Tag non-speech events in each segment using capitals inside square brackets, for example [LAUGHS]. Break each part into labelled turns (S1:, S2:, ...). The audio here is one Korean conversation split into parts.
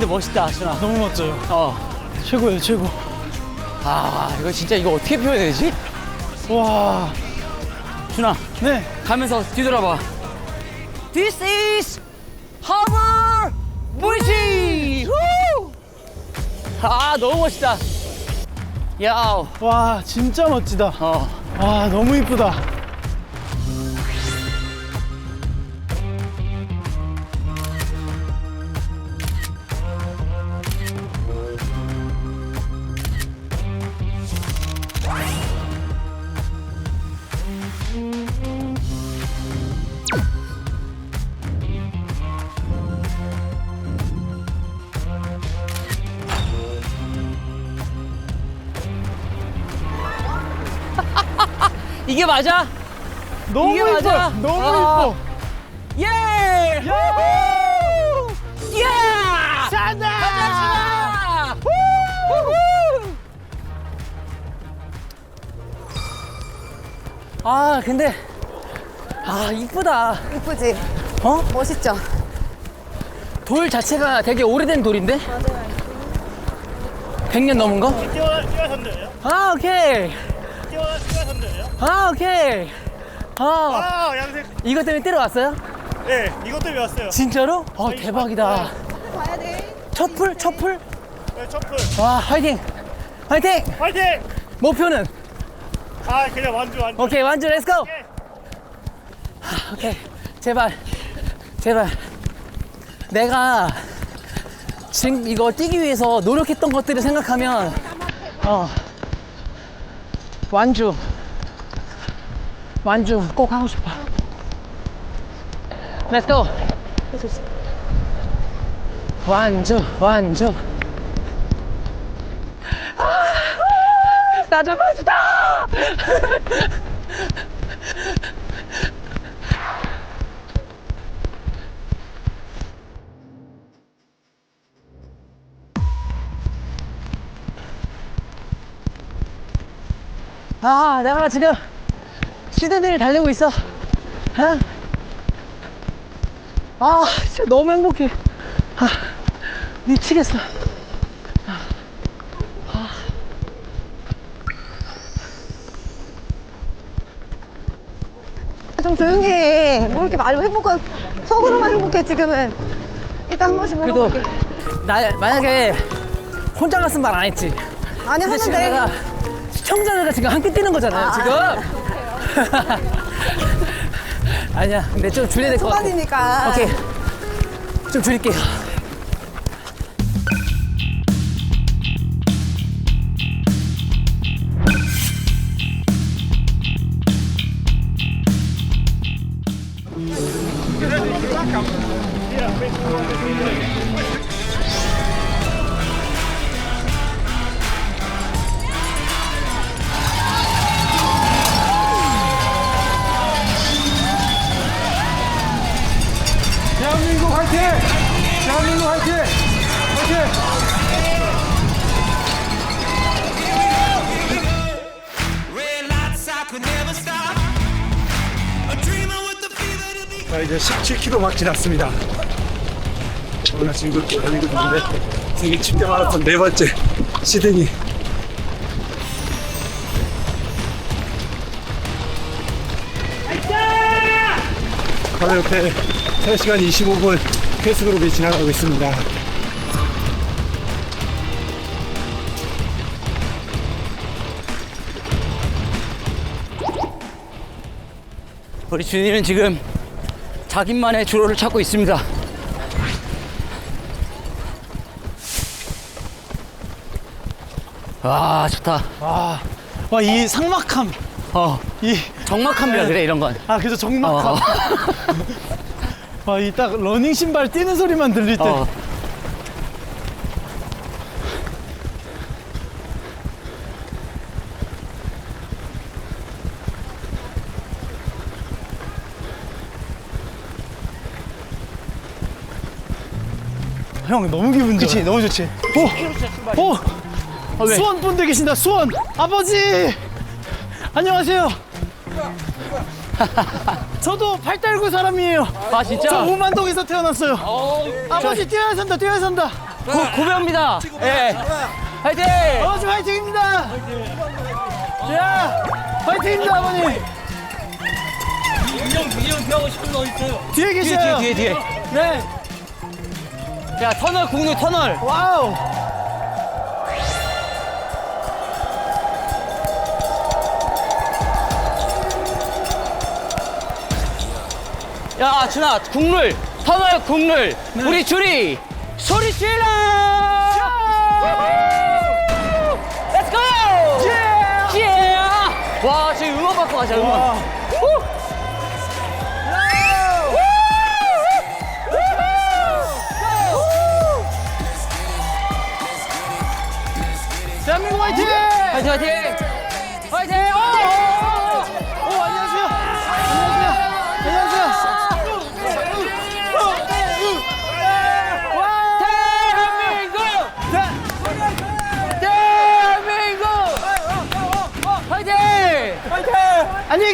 S1: 근데 멋있다, 준아.
S2: 너무 멋져요.
S1: 어.
S2: 최고예요, 최고.
S1: 아, 이거 진짜 이거 어떻게 표현해야 되지?
S2: 와,
S1: 준아,
S2: 네.
S1: 가면서 뒤돌아봐. This is Harbor Bridge! 후! 아, 너무 멋있다. 야우.
S2: 와, 진짜 멋지다.
S1: 어.
S2: 와, 너무 이쁘다.
S1: 이게 맞아?
S2: 너무
S1: 이게
S2: 이뻐.
S1: 맞아?
S2: 너무
S1: 아.
S2: 이뻐.
S1: 예!
S2: 야호!
S1: 예!
S2: 산다!
S1: 가자, 준아! 아, 근데 아, 이쁘다.
S3: 이쁘지?
S1: 어?
S3: 멋있죠?
S1: 돌 자체가 되게 오래된 돌인데? 100년 넘은 거?
S2: 뛰어, 뛰어선대요?
S1: 아, 오케이. 아, 오케이. 아,
S2: 아, 양색.
S1: 이것 때문에 때려 왔어요?
S2: 네, 이것 때문에 왔어요.
S1: 진짜로? 어, 대박이다.
S3: 봐야 돼.
S1: 첫 풀, 첫 풀?
S2: 네, 첫풀.
S1: 와, 화이팅! 화이팅!
S2: 화이팅!
S1: 목표는?
S2: 아, 그냥 완주, 완주.
S1: 오케이, 완주, 렛츠고!
S2: 오케이.
S1: 오케이, 제발, 제발. 내가 지금 이거 뛰기 위해서 노력했던 것들을 생각하면, 어, 완주, 완주 꼭 하고 싶어. 렛츠고! 완주, 완주. 아, 나 잡아주다! 아, 내가 지금 시드니를 달리고 있어. 아, 아 진짜 너무 행복해. 아, 미치겠어.
S3: 좀 조용히 해. 뭐 이렇게 말로 행복한, 속으로만 행복해, 지금은. 일단 한 번씩
S1: 그래도
S3: 물어볼게.
S1: 나 만약에 혼자 갔으면 말 안 했지.
S3: 아니,
S1: 근데 지금
S3: 하는데.
S1: 내가 시청자들과 지금 함께 뛰는 거잖아요,
S3: 아,
S1: 지금. [LAUGHS] 아니야, 근데 좀 줄여야 될 것 같아.
S3: 초반이니까.
S1: 오케이. 좀 줄일게요.
S2: 화이팅! 대한민국 화이팅! 화이팅!
S4: 자, 이제 17km 막 지났습니다. 오늘 즐겁게 달리고 있는데 세계 침대 마라톤 네 번째 시드니. 바로 옆에 3시간 25분 페이스그룹이 지나가고 있습니다.
S1: 우리 준이는 지금 자기만의 주로를 찾고 있습니다. 와, 좋다.
S2: 와, 와, 이 상막함.
S1: 어,
S2: 이,
S1: 정막함이라 그래, 이런 건.
S2: 아, 그죠, 정막함.
S1: 어, [LAUGHS]
S2: 와, 이딱 러닝 신발 뛰는 소리만 들릴 때.
S1: 어.
S2: 형, 너무 기분 좋아. 그치, 너무 좋지. 오! 오!
S1: 아, 왜?
S2: 수원 분들 계신다, 수원! 아버지! 안녕하세요. [LAUGHS] 저도 팔달구 사람이에요.
S1: 아, 진짜?
S2: 저 오만동에서 태어났어요. 아버지 뛰어야 산다, 뛰어야 산다.
S5: 고, 고배입니다. 예. 화이팅!
S2: 아버지 화이팅입니다. 자, 화이팅입니다, 아버님.
S5: 인형, 인형 배우고 싶은 거 있어요?
S2: 뒤에
S5: 뒤에,
S2: 계셔요.
S5: 뒤에, 뒤에, 뒤에.
S2: 네.
S5: 야, 터널, 국내 터널.
S2: 와우.
S5: 야, 준아, 국룰. 터널, 국룰. 우리 줄이 소리 질러! Let's go! Yeah! 와, 지금 응원 받고 가자.
S2: 와.
S5: 후!
S2: 대한민국! 화이팅,
S5: 화이팅! 화이팅!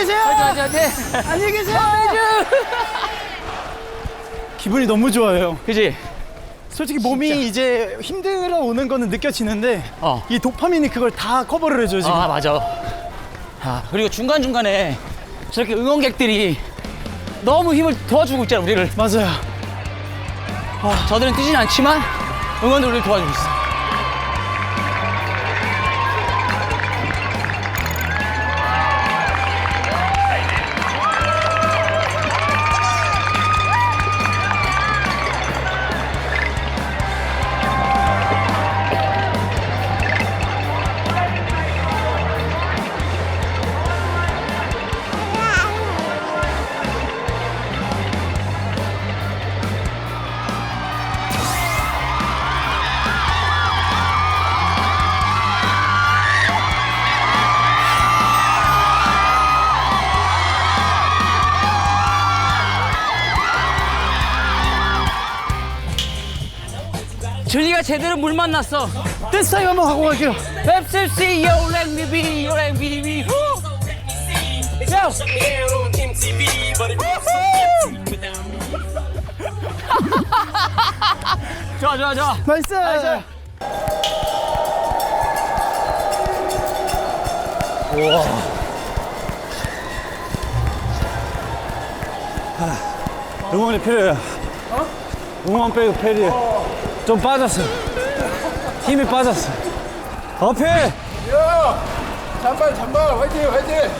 S2: 계세요.
S5: 화이팅, 화이팅!
S2: 안녕히 계세요. 기분이 너무 좋아요.
S5: 그지?
S2: 솔직히 몸이 이제 힘들어 오는 거는 느껴지는데
S5: 어.
S2: 이 도파민이 그걸 다 커버를 해줘 지금.
S5: 아, 맞아. 아, 그리고 중간 중간에 저렇게 응원객들이 너무 힘을 도와주고 있잖아, 우리를.
S2: 맞아요.
S5: 저들은 뛰진 않지만 응원도 우리를 도와주고 있어. 제대로 물 만났어.
S2: 댄스 타임 한번 하고 갈게요.
S5: 웹슬씨 요랭비비 요랭비비 후. 야. [LAUGHS] 좋아 좋아 좋아.
S2: 나이스.
S5: 나이스.
S4: 응원이 필요해요. 응원 빼고 필요해. 좀 빠졌어. 힘이 빠졌어. 어필!
S6: 잔발 잔발. 화이팅 화이팅.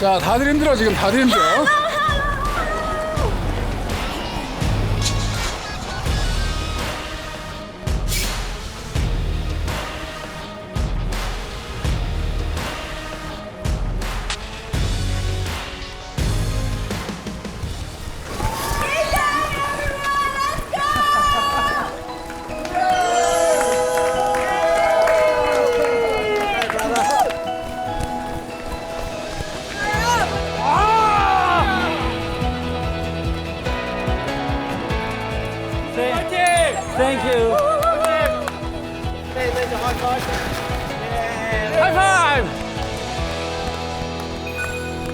S6: 자 다들 힘들어 지금. 다들 힘들어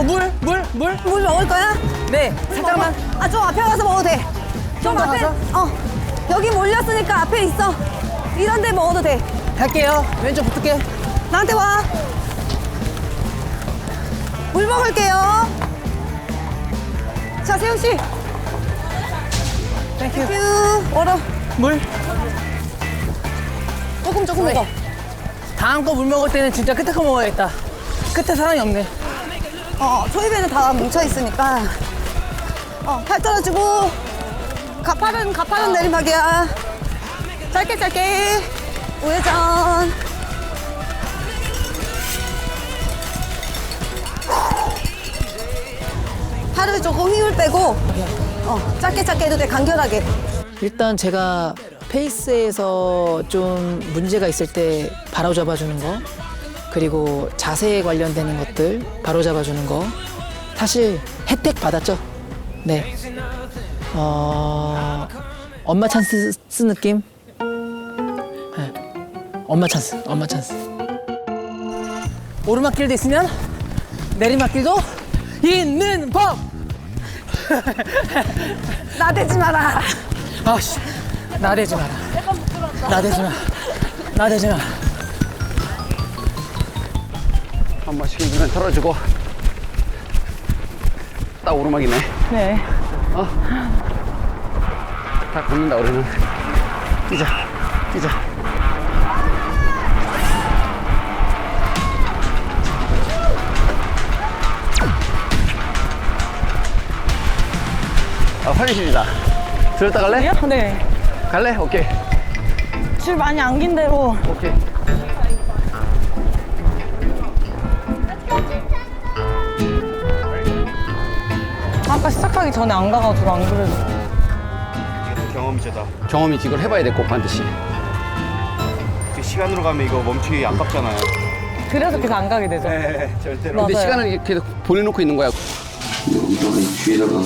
S5: 어 물? 물? 물?
S3: 물 먹을 거야?
S5: 네. 살짝만.
S3: 아, 저 앞에 가서 먹어도 돼. 좀
S5: 더
S3: 앞에.
S5: 가서?
S3: 어. 여기 몰렸으니까 앞에 있어. 이런 데 먹어도 돼.
S5: 갈게요. 왼쪽 붙을게.
S3: 나한테 와. 물 먹을게요. 자, 세훈 씨.
S5: 땡큐.
S3: 땡큐. 얼어.
S5: 물?
S3: 조금 조금 먹어.
S5: 다음 거 물 먹을 때는 진짜 끝에 거 먹어야겠다. 끝에 사람이 없네.
S3: 어, 초입에는 다 뭉쳐 있으니까. 어, 팔 떨어지고. 가파른, 가파른 내리막이야. 짧게, 짧게. 우회전. 팔을 조금 힘을 빼고. 어, 짧게 짧게 해도 돼, 간결하게.
S1: 일단 제가 페이스에서 좀 문제가 있을 때 바로 잡아주는 거 그리고 자세에 관련되는 것들 바로 잡아주는 거 사실 혜택 받았죠. 네. 어, 엄마 찬스 쓴 느낌. 네. 엄마 찬스, 엄마 찬스. 오르막길도 있으면 내리막길도 있는 법. [LAUGHS]
S3: 나대지 마라.
S1: 아씨, 나대지 마라. 나대지 마. 나대지 마.
S7: 한 번씩 눈에 털어주고 딱 오르막이네.
S1: 네.
S7: 다 걷는다 우리는. 뛰자 뛰자. 아 화장실이다. 들었다 갈래?
S1: 네.
S7: 갈래? 오케이.
S1: 줄 많이 안긴 대로.
S7: 오케이
S1: 아까 시작하기 전에 안 가가지고 안 그래도.
S8: 경험이잖아.
S7: 경험이지 이걸 해봐야 돼꼭 반드시
S8: 시간으로 가면 이거 멈추기 아깝잖아요.
S1: 그래서 계속 안 가게 되죠.
S8: 네, [LAUGHS] 절대로.
S7: 근데
S1: 맞아요.
S7: 시간을 이렇게 계속 보내놓고 있는 거야 엉덩이 뒤에다가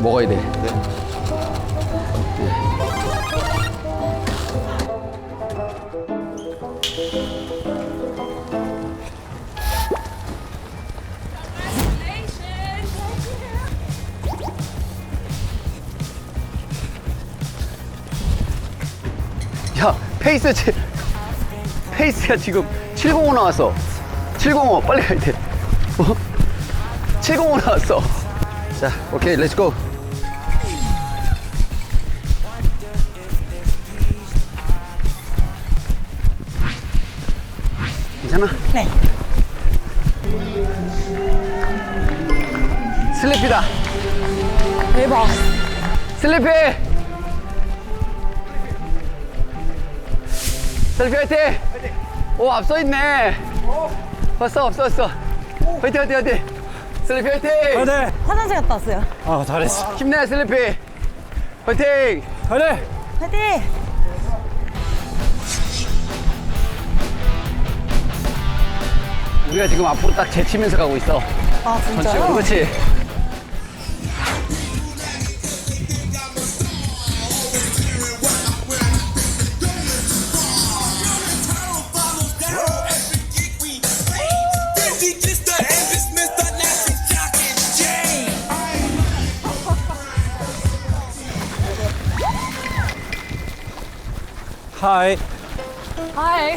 S7: 먹어야 돼. 야 페이스 지, 페이스가 지금 705 나왔어. 705 빨리 가야 돼 어? 705 나왔어. 자 오케이 렛츠고 괜찮아?
S1: 네.
S7: 슬리피다
S1: 대박.
S7: 슬리피 슬리피 화이팅 오 앞서 있네 왔어 없어 없어 화이팅 화이팅 화이팅 슬리피 화이팅
S6: 네.
S1: 화장실 갔다 왔어요.
S6: 아, 잘했어.
S7: 힘내 슬리피 화이팅
S6: 그래.
S1: 화이팅!
S7: 우리가 지금 앞으로 딱 제치면서 가고 있어
S1: 아,
S7: 전체적으로
S1: 진짜요?
S7: 그렇지.
S6: Hi.
S9: Hi,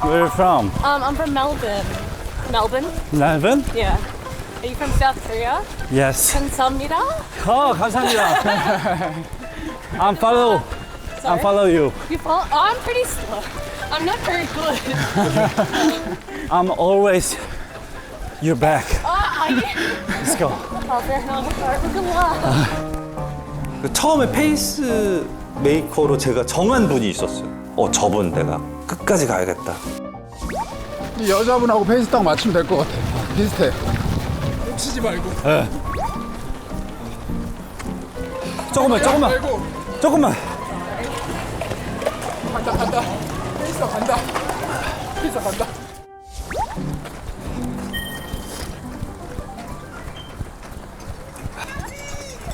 S6: Where are you from?
S9: um, I'm from Melbourne. Melbourne?
S6: Melbourne?
S9: Yeah. Are you from South Korea?
S6: Yes.
S9: 감사합니다.
S6: 어, 감사합니다. I'm follow. I'm follow you.
S9: You follow? Oh, I'm pretty slow. I'm not very good.
S6: I'm always your back.
S9: Ah, I
S6: Let's go.
S9: Oh, enough. Alright, good luck.
S10: 그 처음에 페이스 메이커로 제가 정한 분이 있었어요. 어, 저분 내가 끝까지 가야겠다.
S11: 이 여자분하고 페이스 딱 맞추면 될 것 같아. 비슷해. 놓치지 말고.
S6: 조금만, 조금만,
S11: 말고.
S6: 조금만.
S11: 간다, 간다. 페이스 간다. 페이스 간다.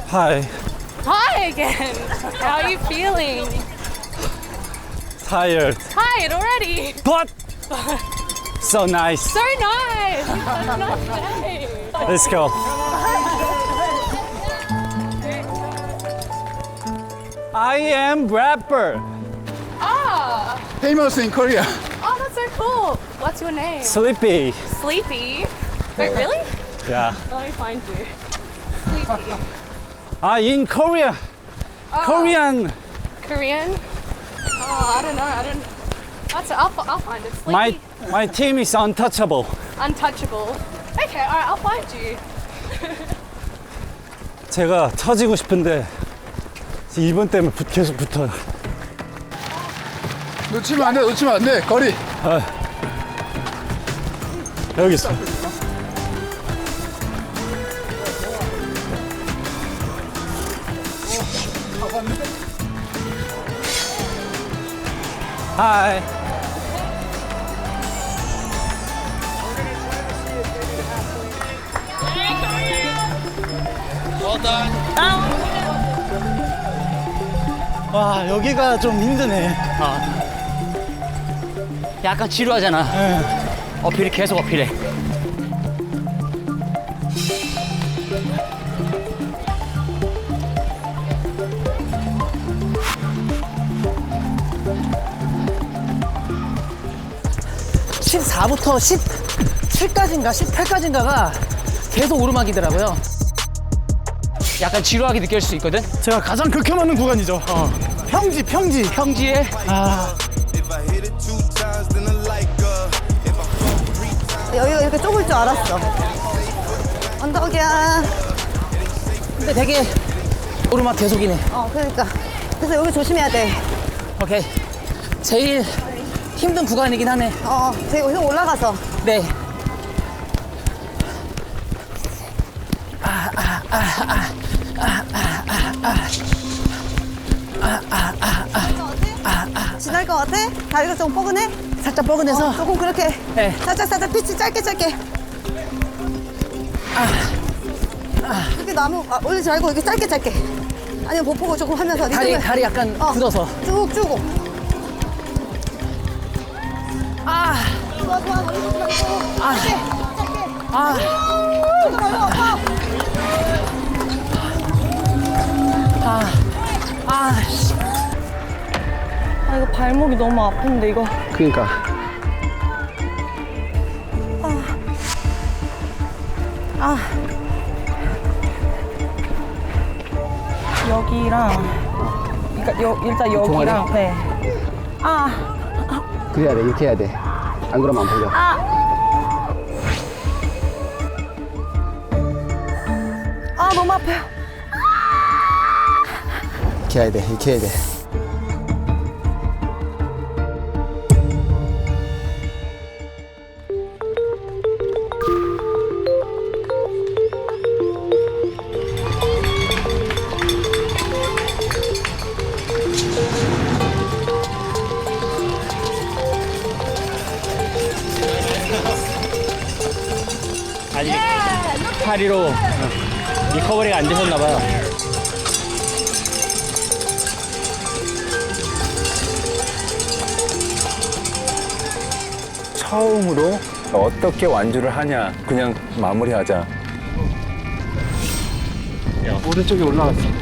S6: Hi.
S9: Hi again. How are you feeling?
S6: Tired.
S9: Tired already.
S6: But so nice.
S9: So nice. A nice day.
S6: Let's go. I am rapper.
S9: Ah.
S11: Famous in Korea.
S9: Oh, that's so cool. What's your name?
S6: Sleepy.
S9: Sleepy. Wait, really?
S6: Yeah.
S9: Let me find you. Sleepy.
S6: Ah, in Korea. Korean.
S9: Korean? Oh, I don't know. I don't. That's I'll, I'll find it. Sleepy.
S6: My
S2: My team is untouchable.
S9: Untouchable. Okay, alright, I'll find you.
S2: 제가 터지고 싶은데 이번 때문에 붙- 계속 붙어요.
S6: 놓치면 안 돼, 놓치면 안 돼. 거리.
S2: 여기 있어. 하이. 와 여기가 좀 힘드네.
S5: 약간 지루하잖아. 어필이 계속 어필해.
S1: 십 14부터 17까지인가 18까지인가가 계속 오르막이더라고요.
S5: 약간 지루하게 느낄 수 있거든.
S2: 제가 가장 극혐하는 구간이죠. 평지 평지.
S5: 평지에
S2: 아
S3: 여기가 이렇게 좁을 줄 알았어. 언덕이야.
S1: 근데 되게 오르막 계속이네.
S3: 어, 그러니까. 그래서 여기 조심해야 돼.
S1: 오케이. 제일 힘든 구간이긴 하네.
S3: 어, 저기 여기서 올라가서.
S1: 네.
S3: 것 같아? 다리가 좀 뻐근해?
S1: 살짝 뻐근해서
S3: 어, 조금 그렇게.
S1: 네.
S3: 살짝, 살짝 피치 짧게, 짧게. 이렇게 나무 아, 올리지 말고 이렇게 짧게, 짧게. 아니면 못 보고 조금 하면서
S1: 다리
S3: 리듬을
S1: 다리 약간
S3: 어.
S1: 굳어서.
S3: 쭉 주고. 아. 좋아, 좋아. 올리지 말고.
S1: 아.
S3: 짧게, 짧게.
S1: 아.
S3: 조금 올라와.
S1: 아. 씨.
S3: 아, 이거 발목이 너무 아픈데, 이거.
S5: 그러니까
S3: 아.
S8: 여기랑 그러니까 여, 일단 여기랑 네. 아
S5: 그래야 돼. 이렇게 해야 돼. 안 그러면 안 보여.
S3: 아, 너무 아파요.
S5: 이렇게 해야 돼. 이렇게 해야 돼.
S2: 아직 파리로 리커버리가 안 되셨나 봐요.
S4: 처음으로 어떻게 완주를 하냐 그냥 마무리하자 오른쪽에 올라갔어